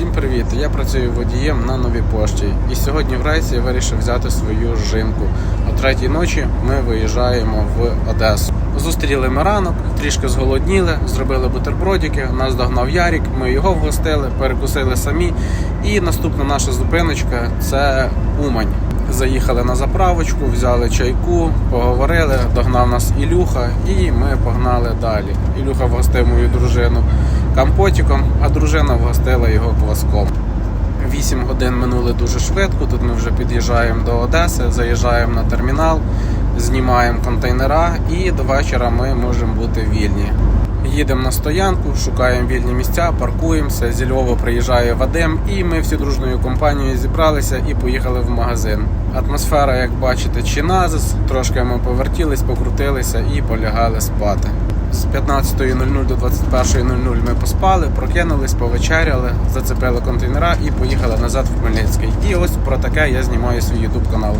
Всім привіт! Я працюю водієм на новій пошті. І сьогодні вранці я вирішив взяти свою жінку. О третій ночі ми виїжджаємо в Одесу. Зустріли ми ранок, трішки зголодніли, зробили бутербродики. Нас догнав Ярік, ми його вгостили, перекусили самі. І наступна наша зупиночка це Умань. Заїхали на заправочку, взяли чайку, поговорили, догнав нас Ілюха, і ми погнали далі. Ілюха вгостив мою дружину компотиком, а дружина вгостила його кваском. Вісім годин минули дуже швидко. Тут ми вже під'їжджаємо до Одеси, заїжджаємо на термінал, знімаємо контейнера і до вечора ми можемо бути вільні. Їдемо на стоянку, шукаємо вільні місця, паркуємося. Зі Львова приїжджає Вадим, і ми всі дружною компанією зібралися і поїхали в магазин. Атмосфера, як бачите, чиназис. Трошки ми повертілись, покрутилися і полягали спати. З 15.00 до 21.00 ми поспали, прокинулись, повечеряли, зацепили контейнера і поїхали назад в Хмельницький. І ось про таке я знімаю свій YouTube канал.